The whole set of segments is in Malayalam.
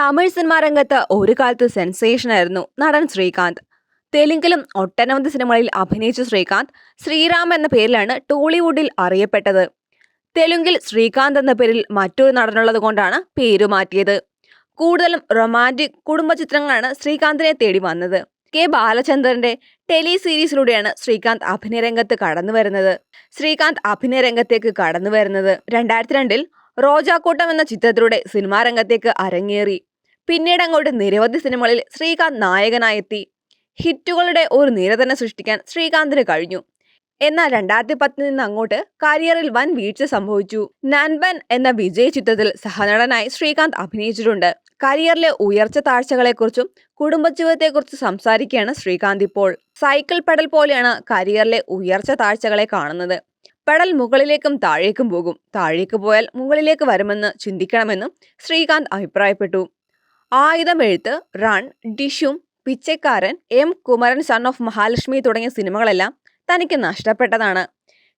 തമിഴ് സിനിമാ രംഗത്ത് ഒരു കാലത്ത് സെൻസേഷനായിരുന്നു നടൻ ശ്രീകാന്ത്. തെലുങ്കിലും ഒട്ടനവധി സിനിമകളിൽ അഭിനയിച്ച ശ്രീകാന്ത് ശ്രീറാം എന്ന പേരിലാണ് ടോളിവുഡിൽ അറിയപ്പെട്ടത്. തെലുങ്കിൽ ശ്രീകാന്ത് എന്ന പേരിൽ മറ്റൊരു നടനുള്ളത് കൊണ്ടാണ് പേരു മാറ്റിയത്. കൂടുതലും റൊമാന്റിക് കുടുംബ ചിത്രങ്ങളാണ് ശ്രീകാന്തിനെ തേടി വന്നത്. കെ ബാലചന്ദ്രന്റെ ടെലി സീരീസിലൂടെയാണ് ശ്രീകാന്ത് അഭിനയരംഗത്ത് കടന്നു വരുന്നത്. ശ്രീകാന്ത് അഭിനയരംഗത്തേക്ക് കടന്നു വരുന്നത് രണ്ടായിരത്തി രണ്ടിൽ റോജാക്കൂട്ടം എന്ന ചിത്രത്തിലൂടെ സിനിമാ രംഗത്തേക്ക് അരങ്ങേറി. പിന്നീട് അങ്ങോട്ട് നിരവധി സിനിമകളിൽ ശ്രീകാന്ത് നായകനായെത്തി. ഹിറ്റുകളുടെ ഒരു നിര തന്നെ സൃഷ്ടിക്കാൻ ശ്രീകാന്തിന് കഴിഞ്ഞു. എന്നാൽ രണ്ടായിരത്തി പത്തിൽ നിന്ന് അങ്ങോട്ട് കരിയറിൽ വൻ വീഴ്ച സംഭവിച്ചു. നൻബൻ എന്ന വിജയ ചിത്രത്തിൽ സഹനടനായി ശ്രീകാന്ത് അഭിനയിച്ചിട്ടുണ്ട്. കരിയറിലെ ഉയർച്ച താഴ്ചകളെക്കുറിച്ചും കുടുംബജീവിതത്തെക്കുറിച്ചും സംസാരിക്കുകയാണ് ശ്രീകാന്ത് ഇപ്പോൾ. സൈക്കിൾ പെടൽ പോലെയാണ് കരിയറിലെ ഉയർച്ച താഴ്ചകളെ കാണുന്നത്. പെടൽ മുകളിലേക്കും താഴേക്കും പോകും. താഴേക്ക് പോയാൽ മുകളിലേക്ക് വരുമെന്ന് ചിന്തിക്കണമെന്നും ശ്രീകാന്ത് അഭിപ്രായപ്പെട്ടു. ആയുധം എഴുത്ത് run Dishyum Pichaikkaran M Kumaran son of Mahalakshmi തുടങ്ങിയ സിനിമകളെല്ലാം തനിക്ക് നഷ്ടപ്പെട്ടതാണ്.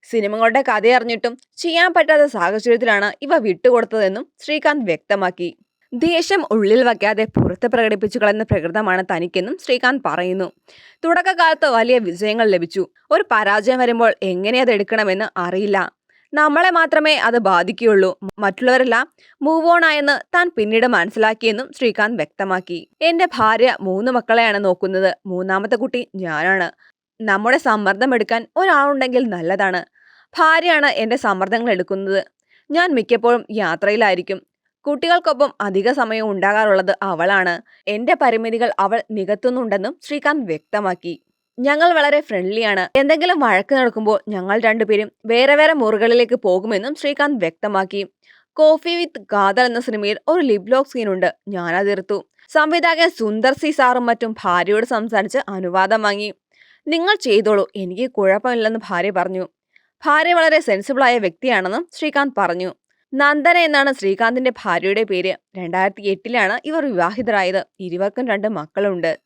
സിനിമകളുടെ കഥയറിഞ്ഞിട്ടും ചെയ്യാൻ പറ്റാത്ത സാഹചര്യത്തിലാണ് ഇവ വിട്ടുകൊടുത്തതെന്നും ശ്രീകാന്ത് വ്യക്തമാക്കി. ദേഷ്യം ഉള്ളിൽ വയ്ക്കാതെ പുറത്ത് പ്രകടിപ്പിച്ചു കളയുന്ന പ്രകൃതമാണ് തനിക്കെന്നും ശ്രീകാന്ത് പറയുന്നു. തുടക്കകാലത്ത് വലിയ വിജയങ്ങൾ ലഭിച്ചു. ഒരു പരാജയം വരുമ്പോൾ എങ്ങനെ അത് എടുക്കണമെന്ന് അറിയില്ല. നമ്മളെ മാത്രമേ അത് ബാധിക്കുകയുള്ളൂ. മറ്റുള്ളവരെല്ലാം മൂവ് ഓൺ ആയെന്ന് താൻ പിന്നീട് മനസ്സിലാക്കിയെന്നും ശ്രീകാന്ത് വ്യക്തമാക്കി. എന്റെ ഭാര്യ മൂന്ന് മക്കളെയാണ് നോക്കുന്നത്. മൂന്നാമത്തെ കുട്ടി ഞാനാണ്. നമ്മുടെ സമ്മർദ്ദം എടുക്കാൻ ഒരാളുണ്ടെങ്കിൽ നല്ലതാണ്. ഭാര്യയാണ് എന്റെ സമ്മർദ്ദങ്ങൾ എടുക്കുന്നത്. ഞാൻ മിക്കപ്പോഴും യാത്രയിലായിരിക്കും. കുട്ടികൾക്കൊപ്പം അധിക സമയം ഉണ്ടാകാറുള്ളത് അവളാണ്. എന്റെ പരിമിതികൾ അവൾ നികത്തുന്നുണ്ടെന്നും ശ്രീകാന്ത് വ്യക്തമാക്കി. ഞങ്ങൾ വളരെ ഫ്രണ്ട്ലിയാണ് എന്തെങ്കിലും വഴക്ക് നടക്കുമ്പോൾ ഞങ്ങൾ രണ്ടുപേരും വേറെ വേറെ മുറികളിലേക്ക് പോകുമെന്നും ശ്രീകാന്ത് വ്യക്തമാക്കി. കോഫി വിത്ത് ഗാദർ എന്ന സിനിമയിൽ ഒരു ലിപ് ലോക്ക് സീനുണ്ട് ഞാനതിർത്തു സംവിധായകൻ സുന്ദർ സി സാറും മറ്റും ഭാര്യയോട് സംസാരിച്ച് അനുവാദം വാങ്ങി. നിങ്ങൾ ചെയ്തോളൂ. എനിക്ക് കുഴപ്പമില്ലെന്ന് ഭാര്യ പറഞ്ഞു. ഭാര്യ വളരെ സെൻസിബിളായ വ്യക്തിയാണെന്നും ശ്രീകാന്ത് പറഞ്ഞു. നന്ദന എന്നാണ് ശ്രീകാന്തിന്റെ ഭാര്യയുടെ പേര്. രണ്ടായിരത്തി എട്ടിലാണ് ഇവർ വിവാഹിതരായത്. ഇരുവർക്കും രണ്ട് മക്കളുണ്ട്.